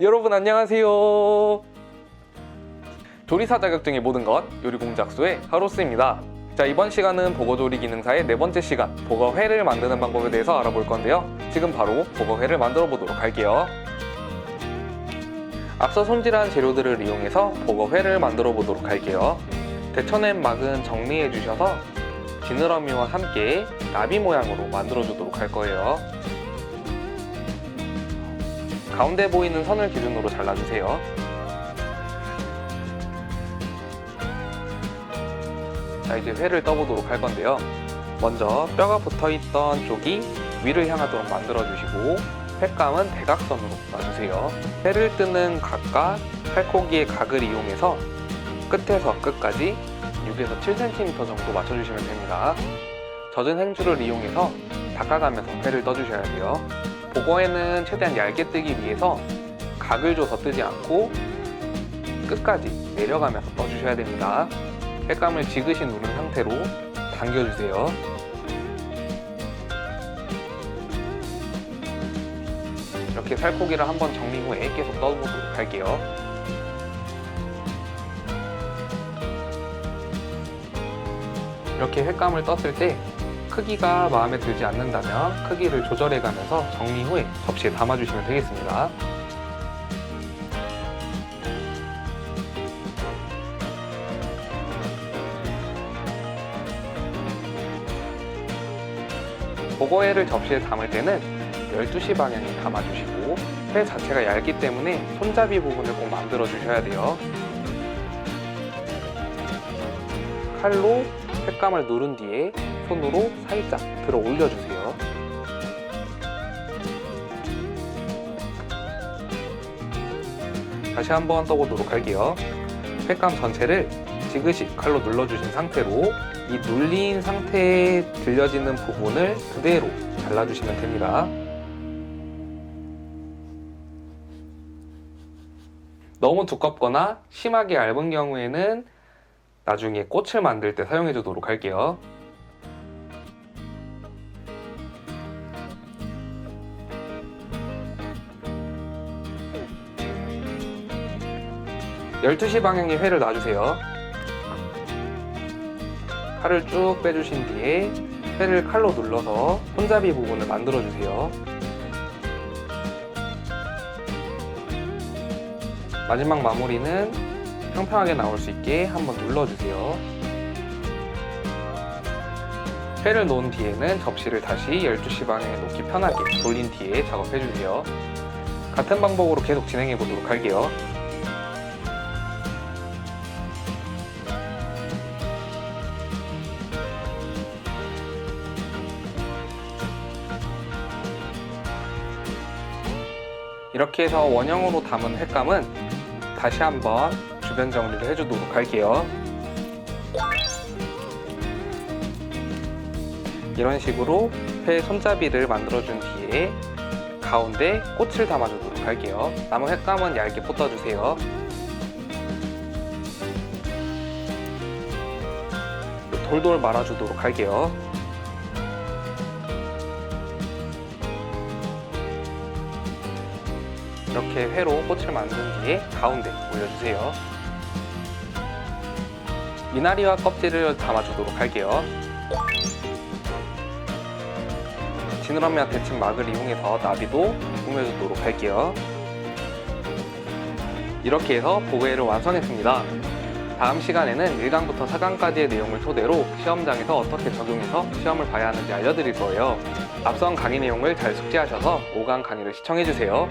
여러분 안녕하세요. 조리사 자격증의 모든 것 요리 공작소의 하로스입니다. 자 이번 시간은 보거조리 기능사의 네 번째 시간 보거회를 만드는 방법에 대해서 알아볼 건데요. 지금 바로 보거회를 만들어 보도록 할게요. 앞서 손질한 재료들을 이용해서 보거회를 만들어 보도록 할게요. 데쳐낸 막은 정리해 주셔서 지느러미와 함께 나비 모양으로 만들어 주도록 할 거예요. 가운데 보이는 선을 기준으로 잘라주세요. 자, 이제 회를 떠보도록 할 건데요. 먼저 뼈가 붙어 있던 쪽이 위를 향하도록 만들어주시고, 횟감은 대각선으로 놔주세요. 회를 뜨는 각과 살코기의 각을 이용해서 끝에서 끝까지 6에서 7cm 정도 맞춰주시면 됩니다. 젖은 행주를 이용해서 닦아가면서 회를 떠주셔야 돼요. 보거에는 최대한 얇게 뜨기 위해서 각을 줘서 뜨지 않고 끝까지 내려가면서 떠주셔야 됩니다. 횟감을 지그시 누른 상태로 당겨주세요. 이렇게 살코기를 한번 정리 후에 계속 떠보도록 할게요. 이렇게 횟감을 떴을 때 크기가 마음에 들지 않는다면 크기를 조절해 가면서 정리 후에 접시에 담아주시면 되겠습니다. 보거회를 접시에 담을 때는 12시 방향에 담아주시고 회 자체가 얇기 때문에 손잡이 부분을 꼭 만들어 주셔야 돼요. 칼로 횟감을 누른 뒤에 손으로 살짝 들어 올려주세요. 다시 한번 떠보도록 할게요. 횟감 전체를 지그시 칼로 눌러주신 상태로 이 눌린 상태에 들려지는 부분을 그대로 잘라주시면 됩니다. 너무 두껍거나 심하게 얇은 경우에는 나중에 꽃을 만들 때 사용해 주도록 할게요. 열두 시 방향에 회를 놔주세요. 칼을 쭉 빼주신 뒤에 회를 칼로 눌러서 손잡이 부분을 만들어 주세요. 마지막 마무리는 평평하게 나올 수 있게 한번 눌러주세요. 회를 놓은 뒤에는 접시를 다시 12시 방향에 놓기 편하게 돌린 뒤에 작업해주세요. 같은 방법으로 계속 진행해 보도록 할게요. 이렇게 해서 원형으로 담은 횟감은 다시 한번 주변 정리를 해주도록 할게요. 이런 식으로 회 손잡이를 만들어준 뒤에 가운데 꽃을 담아주도록 할게요. 남은 횟감은 얇게 꽂아주세요. 돌돌 말아주도록 할게요. 이렇게 회로 꽃을 만든 뒤에 가운데 올려주세요. 미나리와 껍질을 담아주도록 할게요. 지느러미와 데친 막을 이용해서 나비도 꾸며주도록 할게요. 이렇게 해서 보고회를 완성했습니다. 다음 시간에는 1강부터 4강까지의 내용을 토대로 시험장에서 어떻게 적용해서 시험을 봐야 하는지 알려드릴 거예요. 앞선 강의 내용을 잘 숙지하셔서 5강 강의를 시청해주세요.